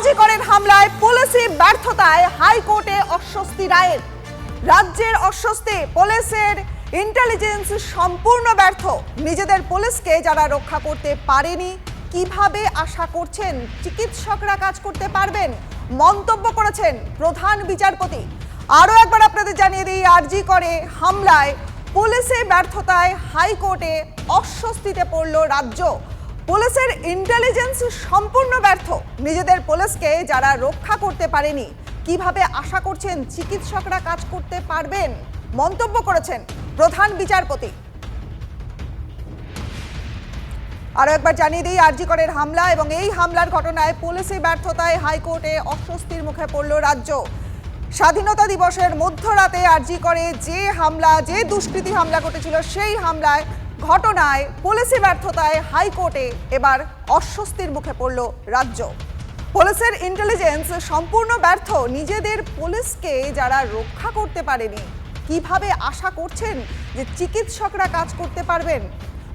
আরজি করেন হামলায় পুলিশি ব্যর্থতায় হাইকোর্টে অস্বস্তি রায়ের। রাজ্যের অস্বস্তি পুলিশের ইন্টেলিজেন্স সম্পূর্ণ ব্যর্থ। নিজেদের পুলিশকে যারা রক্ষা করতে পারেনি, কীভাবে আশা করছেন? চিকিৎসকরা কাজ করতে পারবেন? মন্তব্য করেছেন প্রধান বিচারপতি। আরও একবার আপনাদের জানিয়ে দিই, আরজি করে হামলায় পুলিশের ব্যর্থতায় হাইকোর্টে অস্বস্তিতে পড়ল রাজ্য। পুলিশের ইন্টেলিজেন্স সম্পূর্ণ ব্যর্থ। নিজেদের পুলিশকে যারা রক্ষা করতে পারেনি, কীভাবে আশা করছেন চিকিৎসকরা কাজ করতে পারবেন? মন্তব্য করেছেন প্রধান বিচারপতি। আরও একবার জানিয়ে দিই আরজি করের হামলা এবং এই হামলার ঘটনায় পুলিশি ব্যর্থতায় হাইকোর্টে অস্বস্তির মুখে পড়ল রাজ্য। স্বাধীনতা দিবসের মধ্যরাতে আরজি করে যে হামলা, যে দুষ্কৃতী হামলা ঘটেছিল, সেই হামলায় ঘটনায় পুলিশি ব্যর্থতায় হাইকোর্টে এবার অস্বস্তির মুখে পড়ল রাজ্য। পুলিশের ইন্টেলিজেন্স সম্পূর্ণ ব্যর্থ। নিজেদের পুলিশকে যারা রক্ষা করতে পারেনি, কীভাবে আশা করছেন যে চিকিৎসকরা কাজ করতে পারবেন?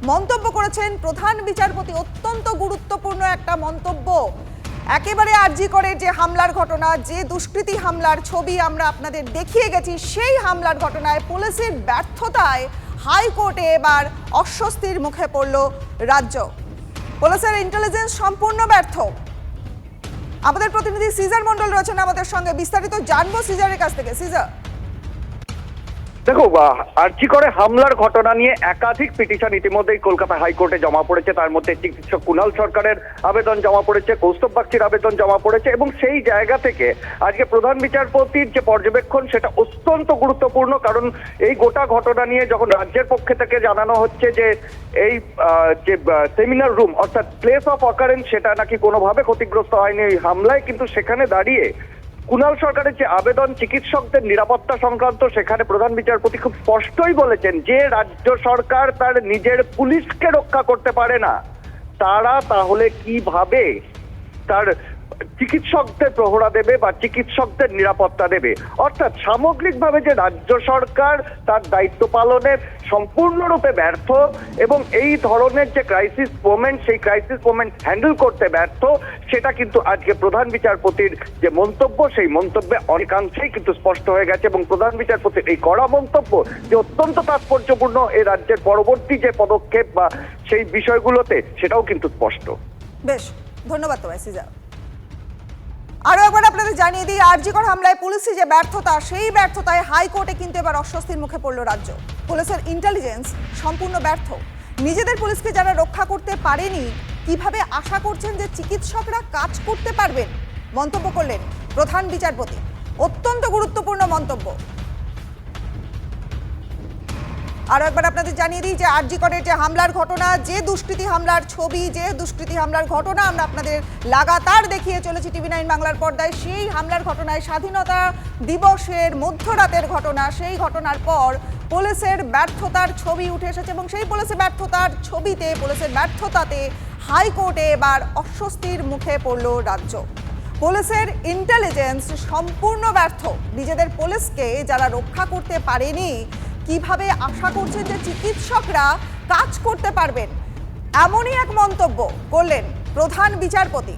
মন্তব্য করেছেন প্রধান বিচারপতি, অত্যন্ত গুরুত্বপূর্ণ একটা মন্তব্য। একেবারে আর্জি করে যে হামলার ঘটনা, যে দুষ্কৃতী হামলার ছবি আমরা আপনাদের দেখিয়ে গেছি, সেই হামলার ঘটনায় পুলিশের ব্যর্থতায় হাইকোর্টে এবার অস্বস্তির মুখে পড়ল রাজ্য। পুলিশের ইন্টেলিজেন্স সম্পূর্ণ ব্যর্থ। আমাদের প্রতিনিধি সিজার মন্ডল রয়েছেন আমাদের সঙ্গে। বিস্তারিত জানব সিজারের কাছ থেকে। সিজার। দেখো আর্জি করে হামলার ঘটনা নিয়ে একাধিক পিটিশন ইতিমধ্যেই কলকাতা হাইকোর্টে জমা পড়েছে। তার মধ্যে চিকিৎসক কুণাল সরকারের আবেদন জমা পড়েছে, কৌস্তব বাগচির আবেদন জমা পড়েছে এবং সেই জায়গা থেকে আজকে প্রধান বিচারপতির যে পর্যবেক্ষণ, সেটা অত্যন্ত গুরুত্বপূর্ণ কারণ এই গোটা ঘটনা নিয়ে যখন রাজ্যের পক্ষে থেকে জানানো হচ্ছে যে এই যে সেমিনার রুম, অর্থাৎ প্লেস অফ অকারেন্স সেটা নাকি কোনোভাবে ক্ষতিগ্রস্ত হয়নি এই হামলায়, কিন্তু সেখানে দাঁড়িয়ে কুণাল সরকারের যে আবেদন চিকিৎসকদের নিরাপত্তা সংক্রান্ত, সেখানে প্রধান বিচারপতি খুব স্পষ্টই বলেছেন যে রাজ্য সরকার তার নিজের পুলিশকে রক্ষা করতে পারে না। তারা তাহলে কীভাবে তার চিকিৎসকদের প্রহরা দেবে বা চিকিৎসকদের নিরাপত্তা দেবে। অর্থাৎ সামগ্রিকভাবে যে রাজ্য সরকার তার দায়িত্ব পালনে সম্পূর্ণরূপে ব্যর্থ এবং এই ধরনের যে ক্রাইসিস মোমেন্ট সেই ক্রাইসিস মোমেন্ট হ্যান্ডেল করতে ব্যর্থ, সেটা কিন্তু আজকে প্রধান বিচারপতির যে মন্তব্য, সেই মন্তব্যে অনেকাংশেই কিন্তু স্পষ্ট হয়ে গেছে এবং প্রধান বিচারপতির এই কড়া মন্তব্য যে অত্যন্ত তাৎপর্যপূর্ণ এই রাজ্যের পরবর্তী যে পদক্ষেপ বা সেই বিষয়গুলোতে সেটাও কিন্তু স্পষ্ট। বেশ, ধন্যবাদ তোমায় সিজা আরও একবার আপনাদের জানিয়ে দিই, আরজিকর হামলায় পুলিশি যে ব্যর্থতা, সেই ব্যর্থতায় হাইকোর্টে কিন্তু এবার অস্বস্তির মুখে পড়ল রাজ্য। পুলিশের ইন্টেলিজেন্স সম্পূর্ণ ব্যর্থ। নিজেদের পুলিশকে যারা রক্ষা করতে পারেনি, কীভাবে আশা করছেন যে চিকিৎসকরা কাজ করতে পারবেন? মন্তব্য করলেন প্রধান বিচারপতি। অত্যন্ত গুরুত্বপূর্ণ মন্তব্য। আরও একবার আপনাদের জানিয়ে দিই যে আরজি করের যে হামলার ঘটনা, যে দুষ্কৃতি হামলার ছবি, যে দুষ্কৃতি হামলার ঘটনা আমরা আপনাদের লাগাতার দেখিয়ে চলেছি টিভি নাইন বাংলার পর্দায়। সেই হামলার ঘটনায় স্বাধীনতা দিবসের মধ্যরাতের ঘটনা, সেই ঘটনার পর পুলিশের ব্যর্থতার ছবি উঠে এসেছে এবং সেই পুলিশের ব্যর্থতার ছবিতে, পুলিশের ব্যর্থতাতে হাইকোর্টে এবার অস্বস্তির মুখে পড়ল রাজ্য। পুলিশের ইন্টেলিজেন্স সম্পূর্ণ ব্যর্থ। নিজেদের পুলিশকে যারা রক্ষা করতে পারেনি কীভাবে আশা করছেন যে চিকিৎসকরা কাজ করতে পারবেন? এমনই এক মন্তব্য করলেন প্রধান বিচারপতি।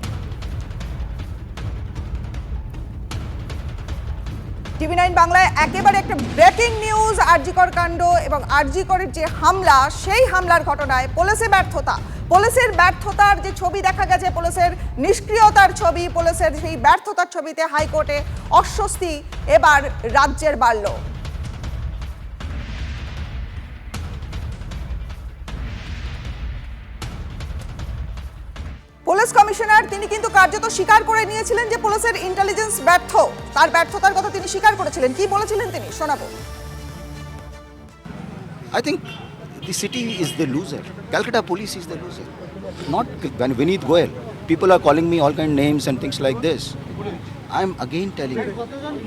টিভি নাইন বাংলায় একেবারে একটা ব্রেকিং নিউজ, আরজিকর কাণ্ড এবং আরজিকরের যে হামলা, সেই হামলার ঘটনায় পুলিশের ব্যর্থতা। পুলিশের ব্যর্থতার যে ছবি দেখা গেছে, পুলিশের নিষ্ক্রিয়তার ছবি, পুলিশের সেই ব্যর্থতার ছবিতে হাইকোর্টে অস্বস্তি এবার রাজ্যের বাড়ল। পুলিশ কমিশনার তিনি কিন্তু কার্যত স্বীকার করে নিয়েছিলেন যে পুলিশের ইন্টেলিজেন্স ব্যর্থ তার ব্যর্থতার কথা তিনি স্বীকার করেছিলেন কি বলেছিলেন তিনি শোনাবো I think the city is the loser. Calcutta police is the loser. Not Vineet Goyal. People are calling me all kind of names and things like this. I'm again telling you.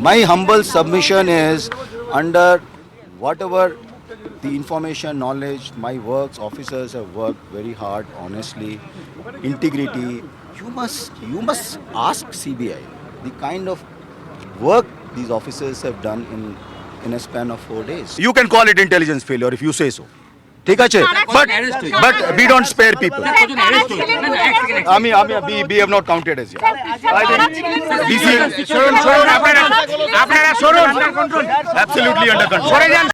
My humble submission is under whatever the information, knowledge, my works, officers have worked very hard, honestly, integrity. You must you must ask CBI the kind of work these officers have done in in a span of four days. You can call it intelligence failure if you say so. ঠিক আছে but but we don't spare people আমি আমি be be have not counted as I think this is শুনুন শুনুন আপনারা আপনারা শুনুন absolutely under control সরে যান